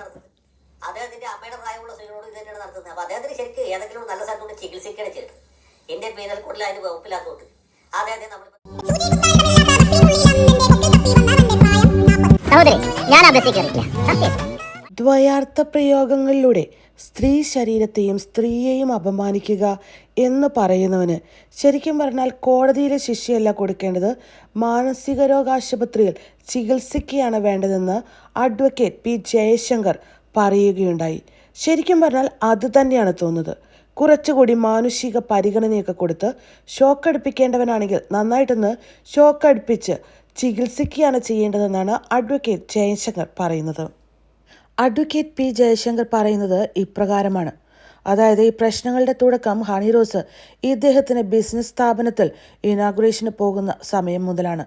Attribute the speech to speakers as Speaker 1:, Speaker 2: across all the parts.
Speaker 1: നടത്തുന്നത്. അദ്ദേഹത്തിന്റെ അമ്മയുടെ പ്രായമുള്ള സ്ത്രീകളോട് ഇത് തന്നെയാണ് നടത്തുന്നത്. അപ്പൊ അദ്ദേഹത്തിന് ശരിക്കും ഏതെങ്കിലും നല്ല സ്ഥലത്ത് കൊണ്ട് ചികിത്സിക്കുകയാണ് ചെയ്തത് ഇന്ത്യൻ പീനൽ കോഡിൽ അതിന് വകുപ്പില്ലാത്തതുകൊണ്ട് അദ്ദേഹത്തെ നമ്മൾ
Speaker 2: സഹോദരി ഞാൻ അഭ്യസിക്കാറില്ല സത്യം.
Speaker 3: ദ്വയാർത്ഥ പ്രയോഗങ്ങളിലൂടെ സ്ത്രീ ശരീരത്തെയും സ്ത്രീയെയും അപമാനിക്കുക എന്ന് പറയുന്നവന്. ശരിക്കും പറഞ്ഞാൽ കോടതിയിലെ ശിക്ഷയല്ല കൊടുക്കേണ്ടത്. മാനസിക രോഗാശുപത്രിയിൽ ചികിത്സിക്കുകയാണ് വേണ്ടതെന്ന് അഡ്വക്കേറ്റ് പി ജയശങ്കർ പറയുകയുണ്ടായി. ശരിക്കും പറഞ്ഞാൽ അത് തന്നെയാണ് തോന്നുന്നത്. കുറച്ചുകൂടി മാനുഷിക പരിഗണനയൊക്കെ കൊടുത്ത് ഷോക്ക് അടുപ്പിക്കേണ്ടവനാണെങ്കിൽ നന്നായിട്ടൊന്ന് ഷോക്ക് അടുപ്പിച്ച് ചികിത്സിക്കുകയാണ് ചെയ്യേണ്ടതെന്നാണ് അഡ്വക്കേറ്റ് ജയശങ്കർ പറയുന്നത്. അഡ്വക്കേറ്റ് പി ജയശങ്കർ പറയുന്നത് ഇപ്രകാരമാണ്. അതായത് ഈ പ്രശ്നങ്ങളുടെ തുടക്കം ഹണി റോസ് ഇദ്ദേഹത്തിന് ബിസിനസ് സ്ഥാപനത്തിൽ ഇനാഗുറേഷന് പോകുന്ന സമയം മുതലാണ്.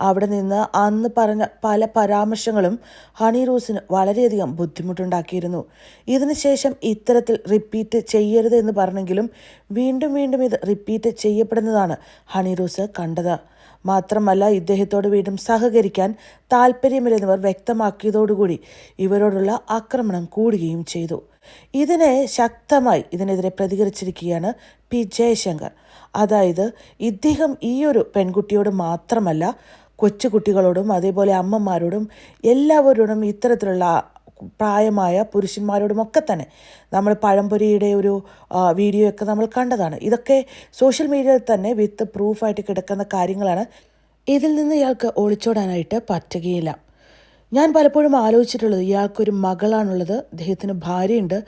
Speaker 3: അവിടെ നിന്ന് അന്ന് പറഞ്ഞ പല പരാമർശങ്ങളും ഹണി റോസിന് വളരെയധികം ബുദ്ധിമുട്ടുണ്ടാക്കിയിരുന്നു. ഇതിനുശേഷം ഇത്തരത്തിൽ റിപ്പീറ്റ് ചെയ്യരുത് എന്ന് പറഞ്ഞെങ്കിലും വീണ്ടും വീണ്ടും ഇത് റിപ്പീറ്റ് ചെയ്യപ്പെടുന്നതാണ് ഹണി റോസ് കണ്ടത്. മാത്രമല്ല ഇദ്ദേഹത്തോട് വീണ്ടും സഹകരിക്കാൻ താല്പര്യമില്ലെന്നവർ വ്യക്തമാക്കിയതോടുകൂടി ഇവരോടുള്ള ആക്രമണം കൂടുകയും ചെയ്തു. ഇതിനെ ശക്തമായി ഇതിനെതിരെ പ്രതികരിച്ചിരിക്കുകയാണ് പി ജയശങ്കർ. അതായത് ഇദ്ദേഹം ഈയൊരു പെൺകുട്ടിയോട് മാത്രമല്ല കൊച്ചുകുട്ടികളോടും അതേപോലെ അമ്മമാരോടും എല്ലാവരോടും ഇത്തരത്തിലുള്ള പ്രായമായ പുരുഷന്മാരോടുമൊക്കെ തന്നെ നമ്മൾ പഴംപൊരിയുടെ ഒരു വീഡിയോ ഒക്കെ നമ്മൾ കണ്ടതാണ്. ഇതൊക്കെ സോഷ്യൽ മീഡിയയിൽ തന്നെ വിത്ത് പ്രൂഫായിട്ട് കിടക്കുന്ന കാര്യങ്ങളാണ്. ഇതിൽ നിന്ന് ഇയാൾക്ക് ഒളിച്ചോടാനായിട്ട് പറ്റുകയില്ല. ഞാൻ പലപ്പോഴും ആലോചിച്ചിട്ടുള്ളത് ഇയാൾക്കൊരു മകളാണുള്ളത് അദ്ദേഹത്തിന് ഭാര്യയുണ്ട്.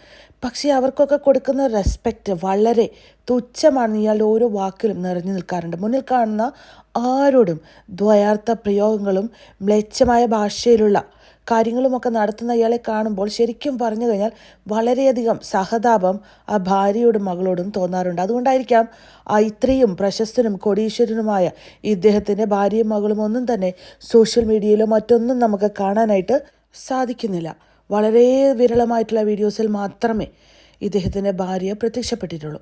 Speaker 3: പക്ഷേ അവർക്കൊക്കെ കൊടുക്കുന്ന റെസ്പെക്റ്റ് വളരെ തുച്ഛമാണ് ഇയാളുടെ ഓരോ വാക്കിലും നിറഞ്ഞു നിൽക്കാറുണ്ട്. മുന്നിൽ കാണുന്ന ആരോടും ദ്വയാർത്ഥ പ്രയോഗങ്ങളും മ്ലേച്ഛമായ ഭാഷയിലുള്ള കാര്യങ്ങളുമൊക്കെ നടത്തുന്ന ഇയാളെ കാണുമ്പോൾ ശരിക്കും പറഞ്ഞു കഴിഞ്ഞാൽ വളരെയധികം സഹതാപം ആ ഭാര്യയോടും മകളോടും തോന്നാറുണ്ട്. അതുകൊണ്ടായിരിക്കാം ആ ഇത്രയും പ്രശസ്തനും കൊടീശ്വരനുമായ ഇദ്ദേഹത്തിന്റെ ഭാര്യയും മകളും ഒന്നും തന്നെ സോഷ്യൽ മീഡിയയിലോ മറ്റൊന്നും നമുക്ക് കാണാനായിട്ട് സാധിക്കുന്നില്ല. വളരെ വിരളമായിട്ടുള്ള വീഡിയോസിൽ മാത്രമേ ഇദ്ദേഹത്തിന്റെ ഭാര്യ പ്രത്യക്ഷപ്പെട്ടിട്ടുള്ളൂ.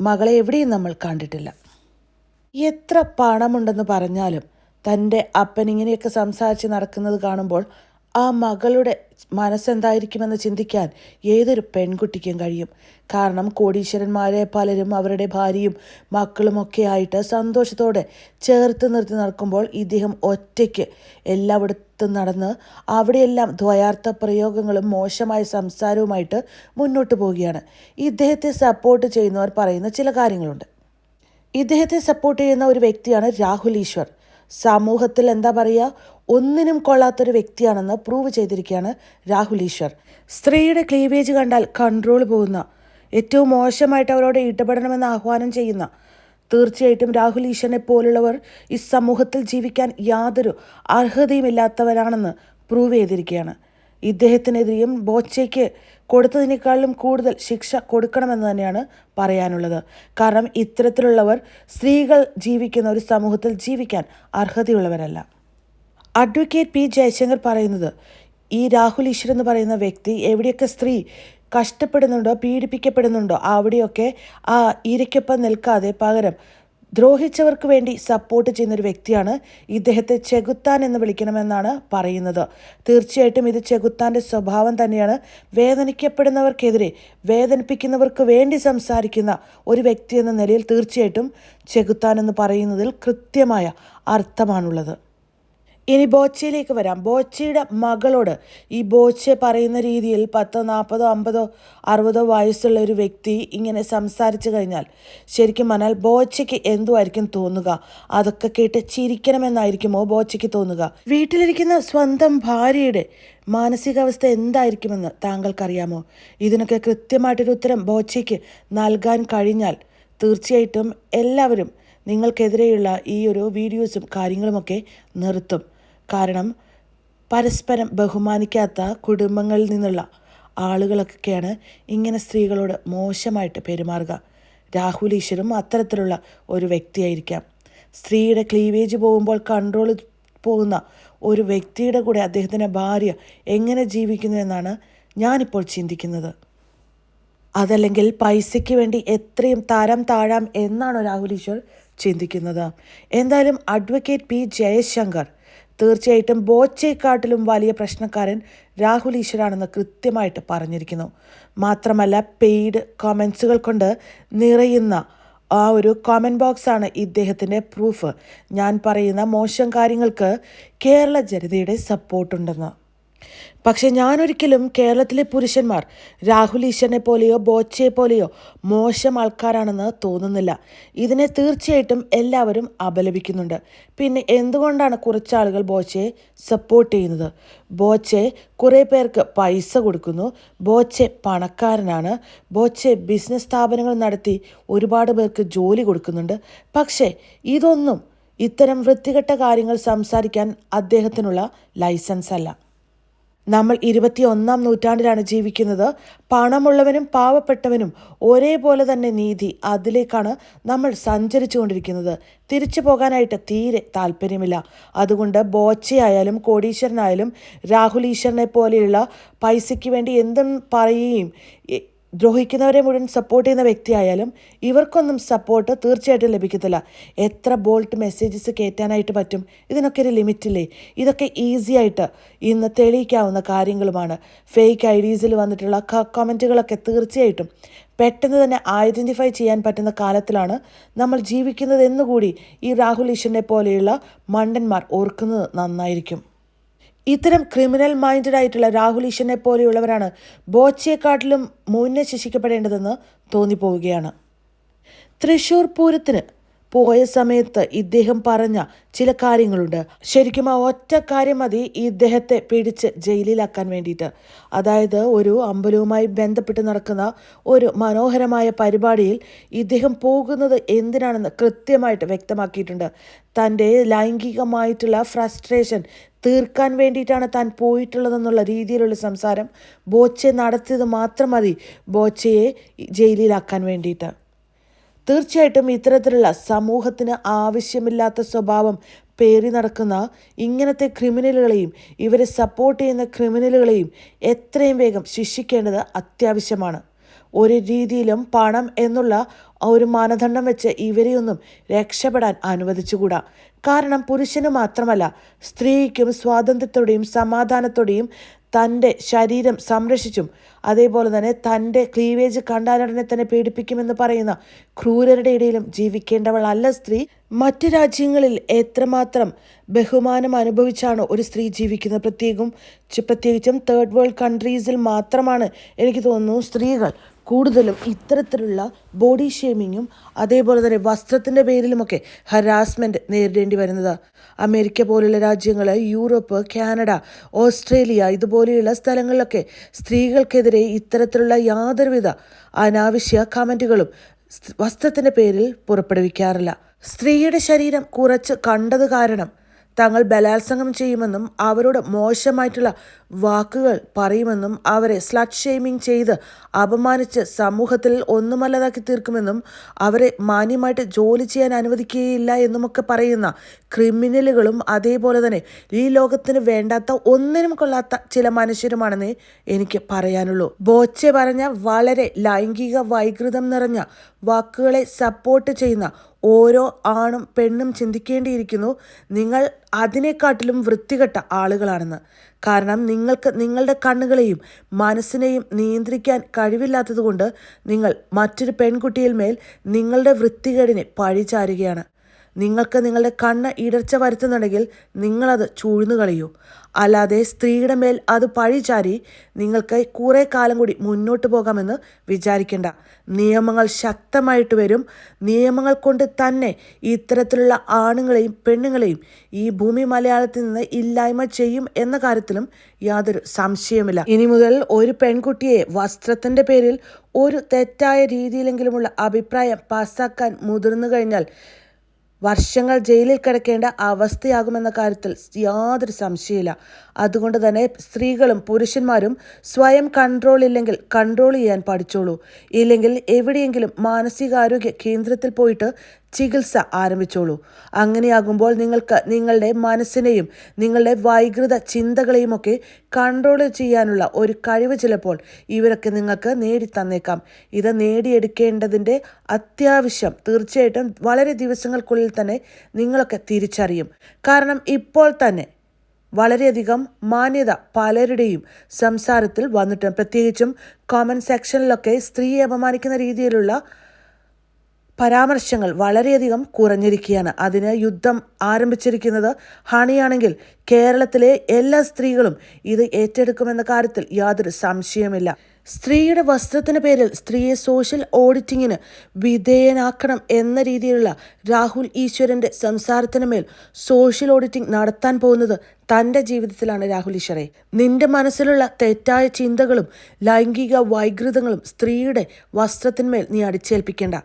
Speaker 3: മകളെ എവിടെയും നമ്മൾ കണ്ടിട്ടില്ല. എത്ര പണമുണ്ടെന്ന് പറഞ്ഞാലും തന്റെ അപ്പൻ ഇങ്ങനെയൊക്കെ സംസാരിച്ച് നടക്കുന്നത് കാണുമ്പോൾ ആ മകളുടെ മനസ്സെന്തായിരിക്കുമെന്ന് ചിന്തിക്കാൻ ഏതൊരു പെൺകുട്ടിക്കും കഴിയും. കാരണം കോടീശ്വരന്മാരെ പലരും അവരുടെ ഭാര്യയും മക്കളുമൊക്കെ ആയിട്ട് സന്തോഷത്തോടെ ചേർത്ത് നിർത്തി നടക്കുമ്പോൾ ഇദ്ദേഹം ഒറ്റയ്ക്ക് എല്ലായിടത്തും നടന്ന് അവിടെയെല്ലാം ദ്വയാർത്ഥ പ്രയോഗങ്ങളും മോശമായ സംസാരവുമായിട്ട് മുന്നോട്ട് പോവുകയാണ്. ഇദ്ദേഹത്തെ സപ്പോർട്ട് ചെയ്യുന്നവർ പറയുന്ന ചില കാര്യങ്ങളുണ്ട്. ഇദ്ദേഹത്തെ സപ്പോർട്ട് ചെയ്യുന്ന ഒരു വ്യക്തിയാണ് രാഹുൽ ഈശ്വർ. സമൂഹത്തിൽ എന്താ പറയുക? ഒന്നിനും കൊള്ളാത്തൊരു വ്യക്തിയാണെന്ന് പ്രൂവ് ചെയ്തിരിക്കുകയാണ് രാഹുൽ ഈശ്വർ. സ്ത്രീയുടെ ക്ലീവേജ് കണ്ടാൽ കൺട്രോൾ പോകുന്ന ഏറ്റവും മോശമായിട്ട് അവരോട് ഇടപെടണമെന്ന് ആഹ്വാനം ചെയ്യുന്ന തീർച്ചയായിട്ടും രാഹുൽ ഈശ്വരനെ പോലുള്ളവർ ഈ സമൂഹത്തിൽ ജീവിക്കാൻ യാതൊരു അർഹതയുമില്ലാത്തവരാണെന്ന് പ്രൂവ് ചെയ്തിരിക്കുകയാണ്. ഇദ്ദേഹത്തിനെതിരെയും ബോച്ചയ്ക്ക് കൊടുത്തതിനേക്കാളും കൂടുതൽ ശിക്ഷ കൊടുക്കണമെന്ന് തന്നെയാണ് പറയാനുള്ളത്. കാരണം ഇത്തരത്തിലുള്ളവർ സ്ത്രീകൾ ജീവിക്കുന്ന ഒരു സമൂഹത്തിൽ ജീവിക്കാൻ അർഹതയുള്ളവരല്ല. അഡ്വക്കേറ്റ് പി ജയശങ്കർ പറയുന്നത് ഈ രാഹുൽ ഈശ്വർ എന്ന് പറയുന്ന വ്യക്തി എവിടെയൊക്കെ സ്ത്രീ കഷ്ടപ്പെടുന്നുണ്ടോ പീഡിപ്പിക്കപ്പെടുന്നുണ്ടോ അവിടെയൊക്കെ ആ ഇരയ്ക്കൊപ്പം നിൽക്കാതെ പകരം ദ്രോഹിച്ചവർക്ക് വേണ്ടി സപ്പോർട്ട് ചെയ്യുന്ന ഒരു വ്യക്തിയാണ് ഇദ്ദേഹത്തെ ചെകുത്താൻ എന്ന് വിളിക്കണമെന്നാണ് പറയുന്നത്. തീർച്ചയായിട്ടും ഇത് ചെകുത്താന്റെ സ്വഭാവം തന്നെയാണ്. വേദനിക്കപ്പെടുന്നവർക്കെതിരെ വേദനിപ്പിക്കുന്നവർക്ക് വേണ്ടി സംസാരിക്കുന്ന ഒരു വ്യക്തി എന്ന നിലയിൽ തീർച്ചയായിട്ടും ചെകുത്താൻ എന്ന് പറയുന്നതിൽ കൃത്യമായ അർത്ഥമാണുള്ളത്. ഇനി ബോച്ചയിലേക്ക് വരാം. ബോച്ചയുടെ മകളോട് ഈ ബോച്ച പറയുന്ന രീതിയിൽ പത്തോ നാൽപ്പതോ അമ്പതോ അറുപതോ വയസ്സുള്ള ഒരു വ്യക്തി ഇങ്ങനെ സംസാരിച്ചു കഴിഞ്ഞാൽ ശരിക്കും പറഞ്ഞാൽ ബോച്ചയ്ക്ക് എന്തുമായിരിക്കും തോന്നുക? അതൊക്കെ കേട്ട് ചിരിക്കണമെന്നായിരിക്കുമോ ബോച്ചയ്ക്ക് തോന്നുക? വീട്ടിലിരിക്കുന്ന സ്വന്തം ഭാര്യയുടെ മാനസികാവസ്ഥ എന്തായിരിക്കുമെന്ന് താങ്കൾക്കറിയാമോ? ഇതിനൊക്കെ കൃത്യമായിട്ടൊരു ഉത്തരം ബോച്ചയ്ക്ക് നൽകാൻ കഴിഞ്ഞാൽ തീർച്ചയായിട്ടും എല്ലാവരും നിങ്ങൾക്കെതിരെയുള്ള ഈ ഒരു വീഡിയോസും കാര്യങ്ങളുമൊക്കെ നിർത്തും. കാരണം പരസ്പരം ബഹുമാനിക്കാത്ത കുടുംബങ്ങളിൽ നിന്നുള്ള ആളുകളൊക്കെയാണ് ഇങ്ങനെ സ്ത്രീകളോട് മോശമായിട്ട് പെരുമാറുക. രാഹുൽ ഈശ്വരും അത്തരത്തിലുള്ള ഒരു വ്യക്തിയായിരിക്കാം. സ്ത്രീയുടെ ക്ലീവേജ് പോകുമ്പോൾ കൺട്രോൾ പോകുന്ന ഒരു വ്യക്തിയുടെ കൂടെ അദ്ദേഹത്തിന്റെ ഭാര്യ എങ്ങനെ ജീവിക്കുന്നു എന്നാണ് ഞാനിപ്പോൾ ചിന്തിക്കുന്നത്. അതല്ലെങ്കിൽ പൈസയ്ക്ക് വേണ്ടി എത്രയും തരം താഴാം എന്നാണോ രാഹുൽ ഈശ്വർ ചിന്തിക്കുന്നത്. എന്തായാലും അഡ്വക്കേറ്റ് പി ജയശങ്കർ തീർച്ചയായിട്ടും ബോച്ചയെക്കാട്ടിലും വലിയ പ്രശ്നക്കാരൻ രാഹുൽ ഈശ്വരാണെന്ന് കൃത്യമായിട്ട് പറഞ്ഞിരിക്കുന്നു. മാത്രമല്ല പെയ്ഡ് കമൻസുകൾ കൊണ്ട് നിറയുന്ന ആ ഒരു കോമന്റ് ബോക്സാണ് ഇദ്ദേഹത്തിന്റെ പ്രൂഫ് ഞാൻ പറയുന്ന മോശം കാര്യങ്ങൾക്ക് കേരള ജനതയുടെ സപ്പോർട്ടുണ്ടെന്ന് പക്ഷെ ഞാനൊരിക്കലും കേരളത്തിലെ പുരുഷന്മാർ രാഹുൽ ഈശ്വരനെ പോലെയോ ബോച്ചയെ പോലെയോ മോശം ആൾക്കാരാണെന്ന് തോന്നുന്നില്ല. ഇതിനെ തീർച്ചയായിട്ടും എല്ലാവരും അപലപിക്കുന്നുണ്ട്. പിന്നെ എന്തുകൊണ്ടാണ് കുറച്ച് ആളുകൾ ബോച്ചയെ സപ്പോർട്ട് ചെയ്യുന്നത്? ബോച്ചെ കുറേ പേർക്ക് പൈസ കൊടുക്കുന്നു. ബോച്ചെ പണക്കാരനാണ്. ബോച്ചെ ബിസിനസ് സ്ഥാപനങ്ങൾ നടത്തി ഒരുപാട് പേർക്ക് ജോലി കൊടുക്കുന്നുണ്ട്. പക്ഷേ ഇതൊന്നും ഇത്തരം വൃത്തികെട്ട കാര്യങ്ങൾ സംസാരിക്കാൻ അദ്ദേഹത്തിനുള്ള ലൈസൻസ് അല്ല. നമ്മൾ ഇരുപത്തി ഒന്നാം നൂറ്റാണ്ടിലാണ് ജീവിക്കുന്നത്. പണമുള്ളവനും പാവപ്പെട്ടവനും ഒരേപോലെ തന്നെ നീതി അതിലേക്കാണ് നമ്മൾ സഞ്ചരിച്ചു കൊണ്ടിരിക്കുന്നത് തിരിച്ചു പോകാനായിട്ട് തീരെ താല്പര്യമില്ല. അതുകൊണ്ട് ബോച്ചയായാലും കോടീശ്വരനായാലും രാഹുൽ ഈശ്വരനെ പോലെയുള്ള പൈസയ്ക്ക് വേണ്ടി എന്തും പറയുകയും ദ്രോഹിക്കുന്നവരെ മുഴുവൻ സപ്പോർട്ട് ചെയ്യുന്ന വ്യക്തിയായാലും ഇവർക്കൊന്നും സപ്പോർട്ട് തീർച്ചയായിട്ടും ലഭിക്കത്തില്ല. എത്ര ബോൾട്ട് മെസ്സേജസ് കയറ്റാനായിട്ട് പറ്റും? ഇതിനൊക്കെ ഒരു ലിമിറ്റില്ലേ ഇതൊക്കെ ഈസി ആയിട്ട് ഇന്ന് തെളിയിക്കാവുന്ന കാര്യങ്ങളുമാണ്. ഫേക്ക് ഐ ഡീസിൽ വന്നിട്ടുള്ള കമന്റുകളൊക്കെ തീർച്ചയായിട്ടും പെട്ടെന്ന് തന്നെ ഐഡന്റിഫൈ ചെയ്യാൻ പറ്റുന്ന കാലത്തിലാണ് നമ്മൾ ജീവിക്കുന്നത് എന്നുകൂടി ഈ രാഹുൽ ഈശ്വരനെ പോലെയുള്ള മണ്ടന്മാർ ഓർക്കുന്നത് നന്നായിരിക്കും. ഇത്തരം ക്രിമിനൽ മൈൻഡഡ് ആയിട്ടുള്ള രാഹുൽ ഈശ്വരനെ പോലെയുള്ളവരാണ് ബോച്ചയെക്കാട്ടിലും മുന്നേ ശിക്ഷിക്കപ്പെടേണ്ടതെന്ന് തോന്നിപ്പോവുകയാണ്. തൃശൂർ പൂരത്തിന് പോയ സമയത്ത് ഇദ്ദേഹം പറഞ്ഞ ചില കാര്യങ്ങളുണ്ട്. ശരിക്കും ആ ഒറ്റ കാര്യം മതി ഇദ്ദേഹത്തെ പിടിച്ച് ജയിലിലാക്കാൻ വേണ്ടിയിട്ട്. അതായത് ഒരു അമ്പലവുമായി ബന്ധപ്പെട്ട് നടക്കുന്ന ഒരു മനോഹരമായ പരിപാടിയിൽ ഇദ്ദേഹം പോകുന്നത് എന്തിനാണെന്ന് കൃത്യമായിട്ട് വ്യക്തമാക്കിയിട്ടുണ്ട്. തന്റെ ലൈംഗികമായിട്ടുള്ള ഫ്രസ്ട്രേഷൻ തീർക്കാൻ വേണ്ടിയിട്ടാണ് താൻ പോയിട്ടുള്ളതെന്നുള്ള രീതിയിലുള്ള സംസാരം ബോച്ചെ നടത്തിയത് മാത്രം മതി. ബോച്ചയെ ജയിലിലാക്കാൻ വേണ്ടിയിട്ട്. തീർച്ചയായിട്ടും ഇത്തരത്തിലുള്ള സമൂഹത്തിന് ആവശ്യമില്ലാത്ത സ്വഭാവം പേറി നടക്കുന്ന ഇങ്ങനത്തെ ക്രിമിനലുകളെയും ഇവരെ സപ്പോർട്ട് ചെയ്യുന്ന ക്രിമിനലുകളെയും എത്രയും വേഗം ശിക്ഷിക്കേണ്ടത് അത്യാവശ്യമാണ്. ഒരു രീതിയിലും പണം എന്നുള്ള ഒരു മാനദണ്ഡം വെച്ച് ഇവരെയൊന്നും രക്ഷപ്പെടാൻ അനുവദിച്ചുകൂടാ. കാരണം പുരുഷന് മാത്രമല്ല സ്ത്രീക്കും സ്വാതന്ത്ര്യത്തോടെയും സമാധാനത്തോടെയും തന്റെ ശരീരം സംരക്ഷിച്ചും അതേപോലെ തന്നെ തന്റെ ക്ലീവേജ് കണ്ടാലുടനെ തന്നെ പീഡിപ്പിക്കുമെന്ന് പറയുന്ന ക്രൂരരുടെ ഇടയിലും ജീവിക്കേണ്ടവളല്ല സ്ത്രീ. മറ്റ് രാജ്യങ്ങളിൽ എത്രമാത്രം ബഹുമാനം അനുഭവിച്ചാണ് ഒരു സ്ത്രീ ജീവിക്കുന്നത്? പ്രത്യേകം പ്രത്യേകിച്ചും തേർഡ് വേൾഡ് കൺട്രീസിൽ മാത്രമാണ് എനിക്ക് തോന്നുന്നു സ്ത്രീകൾ കൂടുതലും ഇത്തരത്തിലുള്ള ബോഡി ഷേമിങ്ങും അതേപോലെ തന്നെ വസ്ത്രത്തിന്റെ പേരിലുമൊക്കെ ഹരാസ്മെന്റ് നേരിടേണ്ടി വരുന്നത്. അമേരിക്ക പോലുള്ള രാജ്യങ്ങൾ യൂറോപ്പ് കാനഡ ഓസ്ട്രേലിയ ഇതുപോലെയുള്ള സ്ഥലങ്ങളിലൊക്കെ സ്ത്രീകൾക്കെതിരെ ഇത്തരത്തിലുള്ള യാതൊരുവിധ അനാവശ്യ കമന്റുകളും വസ്ത്രത്തിന്റെ പേരിൽ പുറപ്പെടുവിക്കാറില്ല. സ്ത്രീയുടെ ശരീരം കുറച്ച് കണ്ടത് കാരണം തങ്ങൾ ബലാത്സംഗം ചെയ്യുമെന്നും അവരോട് മോശമായിട്ടുള്ള വാക്കുകൾ പറയുമെന്നും അവരെ സ്ലട്ട് ഷെയ്മിങ് ചെയ്ത് അപമാനിച്ച് സമൂഹത്തിൽ ഒന്നുമല്ലതാക്കി തീർക്കുമെന്നും അവരെ മാന്യമായിട്ട് ജോലി ചെയ്യാൻ അനുവദിക്കുകയില്ല എന്നുമൊക്കെ പറയുന്ന ക്രിമിനലുകളും അതേപോലെ തന്നെ ഈ ലോകത്തിന് വേണ്ടാത്ത ഒന്നിനും കൊള്ളാത്ത ചില മനുഷ്യരുമാണെന്ന് എനിക്ക് പറയാനുള്ളൂ. ബോച്ചെ പറഞ്ഞ വളരെ ലൈംഗിക വൈകൃതം നിറഞ്ഞ വാക്കുകളെ സപ്പോർട്ട് ചെയ്യുന്ന ഓരോ ആണും പെണ്ണും ചിന്തിക്കേണ്ടിയിരിക്കുന്നു. നിങ്ങൾ അതിനെക്കാട്ടിലും വൃത്തികെട്ട ആളുകളാണെന്ന്. കാരണം നിങ്ങൾക്ക് നിങ്ങളുടെ കണ്ണുകളെയും മനസ്സിനെയും നിയന്ത്രിക്കാൻ കഴിവില്ലാത്തതുകൊണ്ട് നിങ്ങൾ മറ്റൊരു പെൺകുട്ടിയിൽ മേൽ നിങ്ങളുടെ വൃത്തികേടിനെ പഴിചാരുകയാണ്. നിങ്ങൾക്ക് നിങ്ങളുടെ കണ്ണ് ഇടർച്ച വരുത്തുന്നുണ്ടെങ്കിൽ നിങ്ങളത് ചൂഴ്ന്നു കളയൂ. അല്ലാതെ സ്ത്രീയുടെ മേൽ അത് പഴിചാരി നിങ്ങൾക്ക് കുറേ കാലം കൂടി മുന്നോട്ട് പോകാമെന്ന് വിചാരിക്കേണ്ട. നിയമങ്ങൾ ശക്തമായിട്ട് വരും. നിയമങ്ങൾ കൊണ്ട് തന്നെ ഇത്തരത്തിലുള്ള ആണുങ്ങളെയും പെണ്ണുങ്ങളെയും ഈ ഭൂമി മലയാളത്തിൽ നിന്ന് ഇല്ലായ്മ ചെയ്യും എന്ന കാര്യത്തിലും യാതൊരു സംശയമില്ല ഇനി മുതൽ ഒരു പെൺകുട്ടിയെ വസ്ത്രത്തിന്റെ പേരിൽ ഒരു തെറ്റായ രീതിയിലെങ്കിലുമുള്ള അഭിപ്രായം പാസാക്കാൻ മുതിർന്നു കഴിഞ്ഞാൽ വർഷങ്ങൾ ജയിലിൽ കിടക്കേണ്ട അവസ്ഥയാകുമെന്ന കാര്യത്തിൽ യാതൊരു സംശയമില്ല അതുകൊണ്ട് തന്നെ സ്ത്രീകളും പുരുഷന്മാരും സ്വയം കൺട്രോൾ ഇല്ലെങ്കിൽ കൺട്രോൾ ചെയ്യാൻ പഠിച്ചോളൂ. ഇല്ലെങ്കിൽ എവിടെയെങ്കിലും മാനസികാരോഗ്യ കേന്ദ്രത്തിൽ പോയിട്ട് ചികിത്സ ആരംഭിച്ചോളൂ. അങ്ങനെയാകുമ്പോൾ നിങ്ങൾക്ക് നിങ്ങളുടെ മനസ്സിനെയും നിങ്ങളുടെ വൈകൃത ചിന്തകളെയും ഒക്കെ കൺട്രോൾ ചെയ്യാനുള്ള ഒരു കഴിവ് ചിലപ്പോൾ ഇവരൊക്കെ നിങ്ങൾക്ക് നേടിത്തന്നേക്കാം. ഇത് നേടിയെടുക്കേണ്ടതിന്റെ അത്യാവശ്യം തീർച്ചയായിട്ടും വളരെ ദിവസങ്ങൾക്കുള്ളിൽ തന്നെ നിങ്ങളൊക്കെ തിരിച്ചറിയും. കാരണം ഇപ്പോൾ തന്നെ വളരെയധികം മാന്യത പലരുടെയും സംസാരത്തിൽ വന്നിട്ടുണ്ട്. പ്രത്യേകിച്ചും കോമൻ സെക്ഷനിലൊക്കെ സ്ത്രീയെ അപമാനിക്കുന്ന രീതിയിലുള്ള പരാമർശങ്ങൾ വളരെയധികം കുറഞ്ഞിരിക്കുകയാണ്. അതിന് യുദ്ധം ആരംഭിച്ചിരിക്കുന്നത് ഹണിയാണെങ്കിൽ കേരളത്തിലെ എല്ലാ സ്ത്രീകളും ഇത് ഏറ്റെടുക്കുമെന്ന കാര്യത്തിൽ യാതൊരു സംശയമില്ല സ്ത്രീയുടെ വസ്ത്രത്തിന് പേരിൽ സ്ത്രീയെ സോഷ്യൽ ഓഡിറ്റിങ്ങിന് വിധേയനാക്കണം എന്ന രീതിയിലുള്ള രാഹുൽ ഈശ്വരന്റെ സംസാരത്തിന് മേൽ സോഷ്യൽ ഓഡിറ്റിംഗ് നടത്താൻ പോകുന്നത് തന്റെ ജീവിതത്തിലാണ് രാഹുൽ ഈശ്വറെ. നിന്റെ മനസ്സിലുള്ള തെറ്റായ ചിന്തകളും ലൈംഗിക വൈകൃതങ്ങളും സ്ത്രീയുടെ വസ്ത്രത്തിന്മേൽ നീ അടിച്ചേൽപ്പിക്കേണ്ട.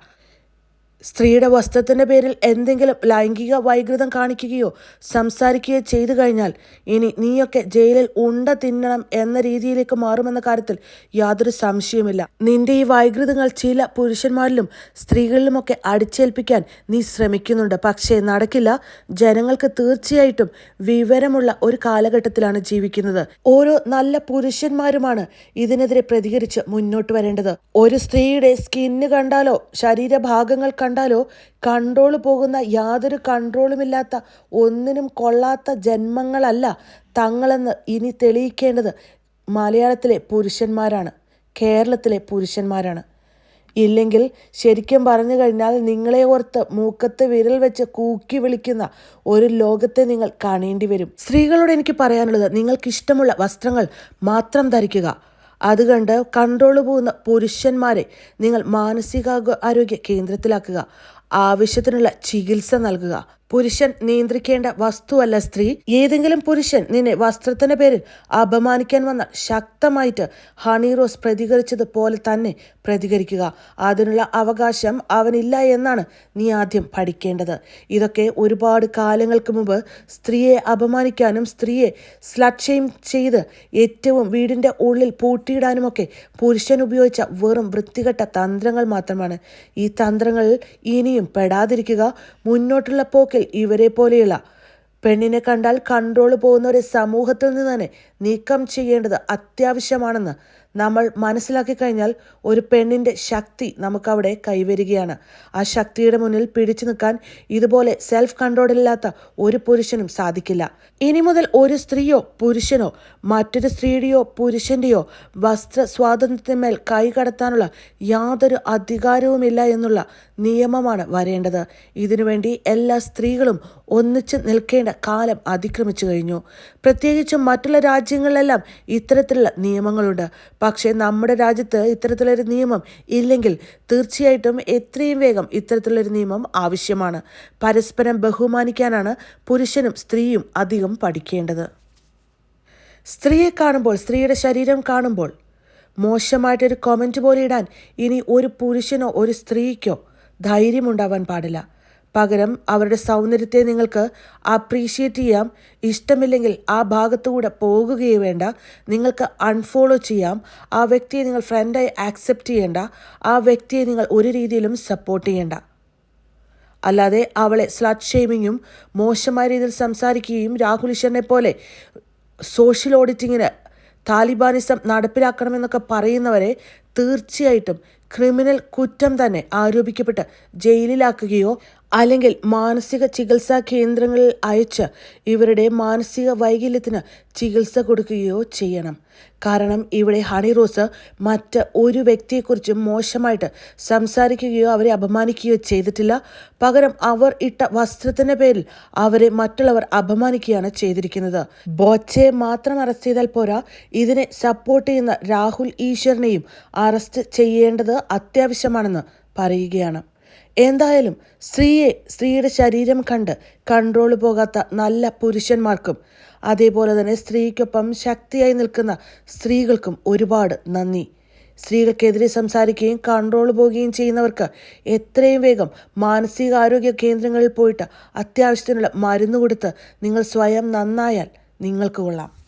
Speaker 3: സ്ത്രീയുടെ വസ്ത്രത്തിന്റെ പേരിൽ എന്തെങ്കിലും ലൈംഗിക വൈകൃതം കാണിക്കുകയോ സംസാരിക്കുകയോ ചെയ്തു കഴിഞ്ഞാൽ ഇനി നീയൊക്കെ ജയിലിൽ ഉണ്ട തിന്നണം എന്ന രീതിയിലേക്ക് മാറുമെന്ന കാര്യത്തിൽ യാതൊരു സംശയമില്ല നിന്റെ ഈ വൈകൃതങ്ങൾ ചില പുരുഷന്മാരിലും സ്ത്രീകളിലുമൊക്കെ അടിച്ചേൽപ്പിക്കാൻ നീ ശ്രമിക്കുന്നുണ്ട്. പക്ഷേ നടക്കില്ല. ജനങ്ങൾക്ക് തീർച്ചയായിട്ടും വിവരമുള്ള ഒരു കാലഘട്ടത്തിലാണ് ജീവിക്കുന്നത്. ഓരോ നല്ല പുരുഷന്മാരുമാണ് ഇതിനെതിരെ പ്രതികരിച്ച് മുന്നോട്ട് വരേണ്ടത്. ഒരു സ്ത്രീയുടെ സ്കിന്ന് കണ്ടാലോ ശരീരഭാഗങ്ങൾ കൺട്രോൾ പോകുന്ന യാതൊരു കൺട്രോളുമില്ലാത്ത ഒന്നിനും കൊള്ളാത്ത ജന്മങ്ങളല്ല തങ്ങളെന്ന് ഇനി തെളിയിക്കേണ്ടത് മലയാളത്തിലെ പുരുഷന്മാരാണ് കേരളത്തിലെ പുരുഷന്മാരാണ്. ഇല്ലെങ്കിൽ ശരിക്കും പറഞ്ഞു കഴിഞ്ഞാൽ നിങ്ങളെ ഓർത്ത് മൂക്കത്ത് വിരൽ വെച്ച് കൂക്കി വിളിക്കുന്ന ഒരു ലോകത്തെ നിങ്ങൾ കാണേണ്ടി വരും. സ്ത്രീകളോട് എനിക്ക് പറയാനുള്ളത് നിങ്ങൾക്ക് ഇഷ്ടമുള്ള വസ്ത്രങ്ങൾ മാത്രം ധരിക്കുക. അതുകണ്ട് കൺട്രോൾ പോകുന്ന പുരുഷന്മാരെ നിങ്ങൾ മാനസികാരോഗ്യ കേന്ദ്രത്തിലാക്കുക. ആവശ്യത്തിനുള്ള ചികിത്സ നൽകുക. പുരുഷൻ നിയന്ത്രിക്കേണ്ട വസ്തുവല്ല സ്ത്രീ. ഏതെങ്കിലും പുരുഷൻ നിന്നെ വസ്ത്രത്തിന്റെ പേരിൽ അപമാനിക്കാൻ വന്ന ശക്തമായിട്ട് ഹണി റോസ് പ്രതികരിച്ചതുപോലെ തന്നെ പ്രതികരിക്കുക. അതിനുള്ള അവകാശം അവനില്ല എന്നാണ് നീ ആദ്യം പഠിക്കേണ്ടത്. ഇതൊക്കെ ഒരുപാട് കാലങ്ങൾക്ക് മുമ്പ് സ്ത്രീയെ അപമാനിക്കാനും സ്ത്രീയെ സ്ലട്ട് ഷെയിം ചെയ്ത് ഏറ്റവും വീടിന്റെ ഉള്ളിൽ പൂട്ടിയിടാനുമൊക്കെ പുരുഷൻ ഉപയോഗിച്ച വെറും വൃത്തികെട്ട തന്ത്രങ്ങൾ മാത്രമാണ്. ഈ തന്ത്രങ്ങൾ ഇനിയും പെടാതിരിക്കുക. മുന്നോട്ടുള്ള പോക്കിൽ ഇവരെ പോലെയുള്ള പെണ്ണിനെ കണ്ടാൽ കൺട്രോൾ പോകുന്ന ഒരു സമൂഹത്തിൽ നിന്ന് തന്നെ നീക്കം ചെയ്യേണ്ടത് അത്യാവശ്യമാണെന്ന് നമ്മൾ മനസ്സിലാക്കി കഴിഞ്ഞാൽ ഒരു പെണ്ണിന്റെ ശക്തി നമുക്കവിടെ കൈവരികയാണ്. ആ ശക്തിയുടെ മുന്നിൽ പിടിച്ചു നിൽക്കാൻ ഇതുപോലെ സെൽഫ് കൺട്രോൾ ഇല്ലാത്ത ഒരു പുരുഷനും സാധിക്കില്ല. ഇനി മുതൽ ഒരു സ്ത്രീയോ പുരുഷനോ മറ്റൊരു സ്ത്രീയുടെയോ പുരുഷന്റെയോ വസ്ത്ര സ്വാതന്ത്ര്യത്തിന്മേൽ കൈകടത്താനുള്ള യാതൊരു അധികാരവുമില്ല എന്നുള്ള നിയമമാണ് വരേണ്ടത്. ഇതിനുവേണ്ടി എല്ലാ സ്ത്രീകളും ഒന്നിച്ച് നിൽക്കേണ്ട കാലം അതിക്രമിച്ചു കഴിഞ്ഞു. പ്രത്യേകിച്ചും മറ്റുള്ള രാജ്യങ്ങളിലെല്ലാം ഇത്തരത്തിലുള്ള നിയമങ്ങളുണ്ട്. പക്ഷേ നമ്മുടെ രാജ്യത്ത് ഇത്തരത്തിലൊരു നിയമം ഇല്ലെങ്കിൽ തീർച്ചയായിട്ടും എത്രയും വേഗം ഇത്തരത്തിലൊരു നിയമം ആവശ്യമാണ്. പരസ്പരം ബഹുമാനിക്കാനാണ് പുരുഷനും സ്ത്രീയും അധികം പഠിക്കേണ്ടത്. സ്ത്രീയെ കാണുമ്പോൾ സ്ത്രീയുടെ ശരീരം കാണുമ്പോൾ മോശമായിട്ടൊരു കമന്റ് പോലെ ഇടാൻ ഇനി ഒരു പുരുഷനോ ഒരു സ്ത്രീക്കോ ധൈര്യമുണ്ടാവാൻ പാടില്ല. പകരം അവരുടെ സൗന്ദര്യത്തെ നിങ്ങൾക്ക് അപ്രീഷിയേറ്റ് ചെയ്യാം. ഇഷ്ടമില്ലെങ്കിൽ ആ ഭാഗത്തുകൂടെ പോകുകയേ വേണ്ട. നിങ്ങൾക്ക് അൺഫോളോ ചെയ്യാം. ആ വ്യക്തിയെ നിങ്ങൾ ഫ്രണ്ടായി ആക്സെപ്റ്റ് ചെയ്യേണ്ട. ആ വ്യക്തിയെ നിങ്ങൾ ഒരു രീതിയിലും സപ്പോർട്ട് ചെയ്യേണ്ട. അല്ലാതെ അവളെ സ്ലട്ട് ഷെയ്മിങ്ങും മോശമായ രീതിയിൽ സംസാരിക്കുകയും രാഹുൽ ഈശ്വറിനെ പോലെ സോഷ്യൽ ഓഡിറ്റിങ്ങിന് താലിബാനിസം നടപ്പിലാക്കണമെന്നൊക്കെ പറയുന്നവരെ തീർച്ചയായിട്ടും ക്രിമിനൽ കുറ്റം തന്നെ ആരോപിക്കപ്പെട്ട് ജയിലിലാക്കുകയോ അല്ലെങ്കിൽ മാനസിക ചികിത്സാ കേന്ദ്രങ്ങളിൽ അയച്ച് ഇവരുടെ മാനസിക വൈകല്യത്തിന് ചികിത്സ കൊടുക്കുകയോ ചെയ്യണം. കാരണം ഇവിടെ ഹണി റോസ് മറ്റ് ഒരു വ്യക്തിയെക്കുറിച്ചും മോശമായിട്ട് സംസാരിക്കുകയോ അവരെ അപമാനിക്കുകയോ ചെയ്തിട്ടില്ല. പകരം അവർ ഇട്ട വസ്ത്രത്തിന്റെ പേരിൽ അവരെ മറ്റുള്ളവർ അപമാനിക്കുകയാണ് ചെയ്തിരിക്കുന്നത്. ബോച്ചയെ മാത്രം അറസ്റ്റ് ചെയ്താൽ പോരാ. ഇതിനെ സപ്പോർട്ട് ചെയ്യുന്ന രാഹുൽ ഈശ്വറിനെയും അറസ്റ്റ് ചെയ്യേണ്ടത് അത്യാവശ്യമാണെന്ന് പറയുകയാണ്. എന്തായാലും സ്ത്രീയെ സ്ത്രീയുടെ ശരീരം കണ്ട് കൺട്രോൾ പോകാത്ത നല്ല പുരുഷന്മാർക്കും അതേപോലെ തന്നെ സ്ത്രീക്കൊപ്പം ശക്തിയായി നിൽക്കുന്ന സ്ത്രീകൾക്കും ഒരുപാട് നന്ദി. സ്ത്രീകൾക്കെതിരെ സംസാരിക്കുകയും കൺട്രോൾ പോവുകയും ചെയ്യുന്നവർക്ക് എത്രയും വേഗം മാനസികാരോഗ്യ കേന്ദ്രങ്ങളിൽ പോയിട്ട് അത്യാവശ്യത്തിനുള്ള മരുന്ന് കൊടുത്ത് നിങ്ങൾ സ്വയം നന്നായാൽ നിങ്ങൾക്ക് കൊള്ളാം.